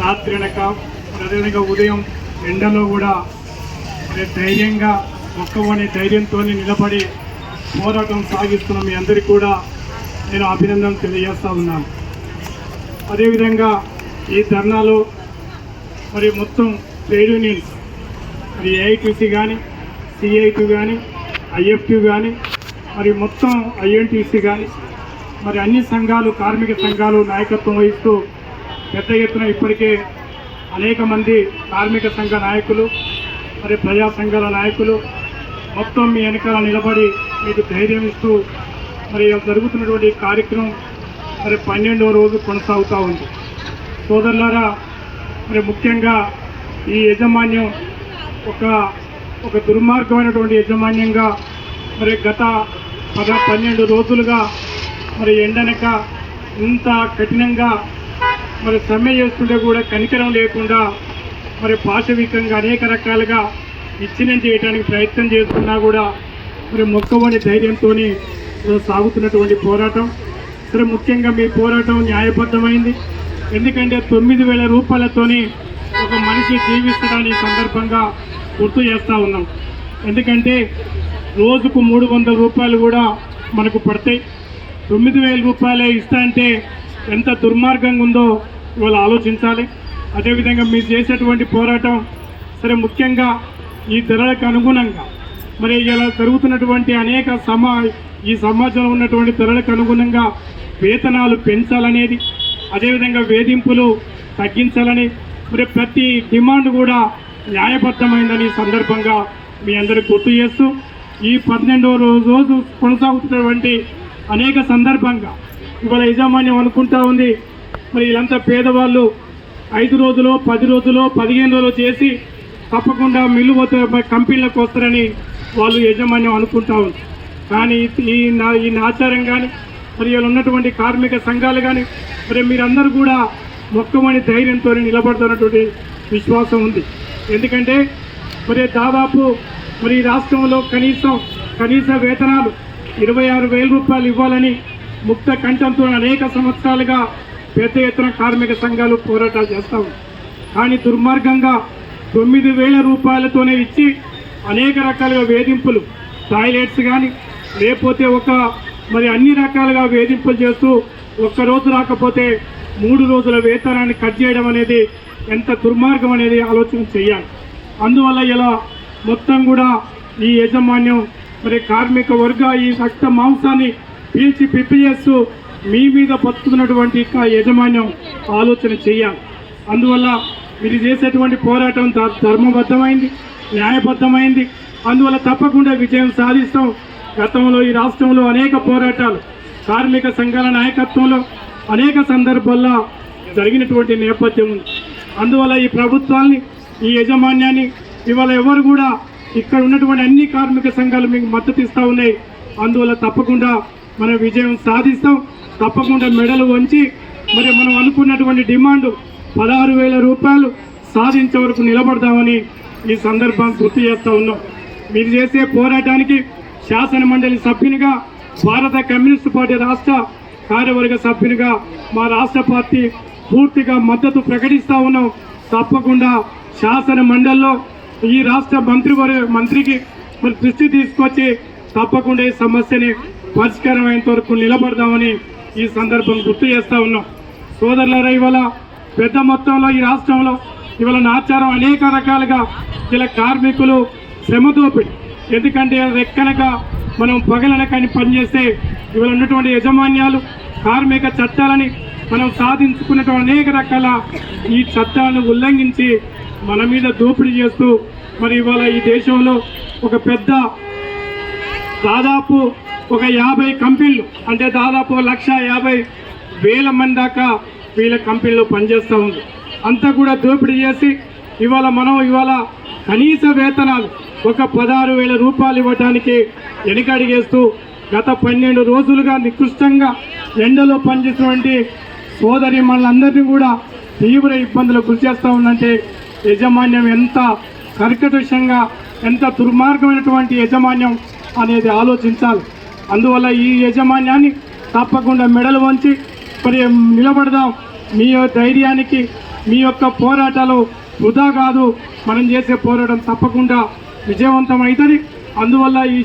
రాత్రి వెనక అదేవిధంగా ఉదయం ఎండలో కూడా మరి ధైర్యంగా ఒక్కవని ధైర్యంతో నిలబడి పోరాటం సాగిస్తున్న మీ అందరికీ కూడా నేను అభినందనలు తెలియజేస్తా ఉన్నాను. అదేవిధంగా ఈ ధర్నాలో మరి మొత్తం ట్రేడ్ యూనియన్స్ మరి ఏఐటీసీ కానీ సిఐటీ కానీ ఐఎఫ్టీ కానీ మరి మొత్తం ఐఎన్టీసీ కానీ మరి అన్ని సంఘాలు కార్మిక సంఘాలు నాయకత్వం వహిస్తూ పెద్ద ఎత్తున ఇప్పటికే అనేక మంది కార్మిక సంఘ నాయకులు మరి ప్రజా సంఘాల నాయకులు మొత్తం మీ వెనకాల నిలబడి మీకు ధైర్యం ఇస్తూ మరి జరుగుతున్నటువంటి కార్యక్రమం మరి పన్నెండవ రోజు కొనసాగుతూ ఉంది. సోదరులారా మరి ముఖ్యంగా ఈ యజమాన్యం ఒక ఒక దుర్మార్గమైనటువంటి యజమాన్యంగా మరి గత పద పన్నెండు రోజులుగా మరి ఎండనక ఇంత కఠినంగా మరి సమ్మె చేస్తుంటే కూడా కనికరం లేకుండా మరి పాశవికంగా అనేక రకాలుగా విచ్ఛిన్నం చేయడానికి ప్రయత్నం చేస్తున్నా కూడా మరి మొక్కవని ధైర్యంతో సాగుతున్నటువంటి పోరాటం. సరే ముఖ్యంగా మీ పోరాటం న్యాయబద్ధమైంది. ఎందుకంటే తొమ్మిది వేల రూపాయలతోని ఒక మనిషి జీవిస్తాడని సందర్భంగా గుర్తు చేస్తూ ఉన్నాం. ఎందుకంటే రోజుకు మూడు వందల రూపాయలు కూడా మనకు పడతాయి. తొమ్మిది వేల రూపాయలే ఇస్తా అంటే ఎంత దుర్మార్గంగా ఉందో ఇవాళ ఆలోచించాలి. అదేవిధంగా మీరు చేసేటువంటి పోరాటం సరే ముఖ్యంగా ఈ ధరలకు అనుగుణంగా మరి ఇలా జరుగుతున్నటువంటి అనేక సమా ఈ సమాజంలో ఉన్నటువంటి ధరలకు అనుగుణంగా వేతనాలు పెంచాలనేది అదేవిధంగా వేధింపులు తగ్గించాలని మరి ప్రతి డిమాండ్ కూడా న్యాయబద్ధమైందని ఈ సందర్భంగా మీ అందరికి గుర్తు చేస్తూ ఈ పన్నెండవ రోజు రోజు కొనసాగుతున్నటువంటి అనేక సందర్భంగా ఇవాళ యజమాన్యం అనుకుంటా ఉంది మరి వీళ్ళంతా పేదవాళ్ళు. ఐదు రోజులు పది రోజులు పదిహేను రోజులు చేసి తప్పకుండా మిల్లు పోతే కంపెనీలకు వస్తారని వాళ్ళు యజమాన్యం అనుకుంటా ఉంది. కానీ ఈ నా ఈ ఆచారం కానీ మరి ఇలా ఉన్నటువంటి కార్మిక సంఘాలు కానీ మరి మీరందరూ కూడా మొక్కమని ధైర్యంతో నిలబడుతున్నటువంటి విశ్వాసం ఉంది. ఎందుకంటే మరి దాదాపు మరి రాష్ట్రంలో కనీసం కనీస వేతనాలు ఇరవై ఆరు వేల రూపాయలు ఇవ్వాలని ముక్త కంఠంతో అనేక సంవత్సరాలుగా పెద్ద ఎత్తున కార్మిక సంఘాలు పోరాటాలు చేస్తాం. కానీ దుర్మార్గంగా తొమ్మిది వేల రూపాయలతోనే ఇచ్చి అనేక రకాలుగా వేధింపులు టాయిలెట్స్ కానీ లేకపోతే ఒక మరి అన్ని రకాలుగా వేధింపులు చేస్తూ ఒక్క రోజు రాకపోతే మూడు రోజుల వేతనాన్ని కట్ చేయడం అనేది ఎంత దుర్మార్గం అనేది ఆలోచన చేయాలి. అందువల్ల ఇలా మొత్తం కూడా ఈ యాజమాన్యం మరి కార్మిక వర్గ ఈ రక్త మాంసాన్ని పీల్చి పిప్పి చేస్తూ మీ మీద బతుకుతున్నటువంటి యొక్క యాజమాన్యం ఆలోచన చేయాలి. అందువల్ల మీరు చేసేటువంటి పోరాటం ధర్మబద్ధమైంది న్యాయబద్ధమైంది. అందువల్ల తప్పకుండా విజయం సాధిస్తాం. గతంలో ఈ రాష్ట్రంలో అనేక పోరాటాలు కార్మిక సంఘాల నాయకత్వంలో అనేక సందర్భాల్లో జరిగినటువంటి నేపథ్యం ఉంది. అందువల్ల ఈ ప్రభుత్వాన్ని ఈ యాజమాన్యాన్ని ఇవాళ ఎవరు కూడా ఇక్కడ ఉన్నటువంటి అన్ని కార్మిక సంఘాలు మీకు మద్దతు ఇస్తూ ఉన్నాయి. అందువల్ల తప్పకుండా మనం విజయం సాధిస్తాం. తప్పకుండా మెడలు వంచి మరి మనం అనుకున్నటువంటి డిమాండ్ పదహారు వేల రూపాయలు సాధించే వరకు నిలబడదామని ఈ సందర్భం గుర్తు చేస్తూ ఉన్నాం. మీరు చేసే పోరాటానికి శాసన మండలి సభ్యునిగా భారత కమ్యూనిస్ట్ పార్టీ రాష్ట్ర కార్యవర్గ సభ్యునిగా మా రాష్ట్ర పార్టీ పూర్తిగా మద్దతు ప్రకటిస్తూ ఉన్నాం. తప్పకుండా శాసన మండలిలో ఈ రాష్ట్ర మంత్రి మంత్రికి మరి దృష్టి తీసుకొచ్చి తప్పకుండా ఈ సమస్యని పరిష్కారం అయ్యేంత వరకు నిలబడదామని ఈ సందర్భం గుర్తు చేస్తూ ఉన్నాం. సోదరులరా ఇవాళ పెద్ద మొత్తంలో ఈ రాష్ట్రంలో ఇవాళ నాచారం అనేక రకాలుగా ఇలా కార్మికులు శ్రమ దోపిడి. ఎందుకంటే రెక్కనక మనం పగలనకని పనిచేస్తే ఇవాళ ఉన్నటువంటి యజమాన్యాలు కార్మిక చట్టాలని మనం సాధించుకున్నటువంటి అనేక రకాల ఈ చట్టాలను ఉల్లంఘించి మన మీద దోపిడీ చేస్తూ మరి ఇవాళ ఈ దేశంలో ఒక పెద్ద దాదాపు ఒక యాభై కంపెనీలు అంటే దాదాపు లక్ష యాభై వేల మంది దాకా వీళ్ళ కంపెనీలో పనిచేస్తూ ఉంది. అంతా కూడా దోపిడీ చేసి ఇవాళ మనం ఇవాళ కనీస వేతనాలు ఒక పదహారు వేల రూపాయలు ఇవ్వడానికి వెనకడిగేస్తూ గత పన్నెండు రోజులుగా నికృష్టంగా ఎండలో పనిచేసినటువంటి సోదరి మనందరినీ కూడా తీవ్ర ఇబ్బందులకు గురి చేస్తూ ఉందంటే యజమాన్యం ఎంత కర్కటంగా ఎంత దుర్మార్గమైనటువంటి యజమాన్యం అనేది ఆలోచించాలి. అందువల్ల ఈ యజమాన్యాన్ని తప్పకుండా మెడలు వంచి మరి నిలబడదాం. మీ ధైర్యానికి మీ యొక్క పోరాటాలు వృధా కాదు. మనం చేసే పోరాటం తప్పకుండా విజయవంతం అవుతుంది అందువల్ల ఈ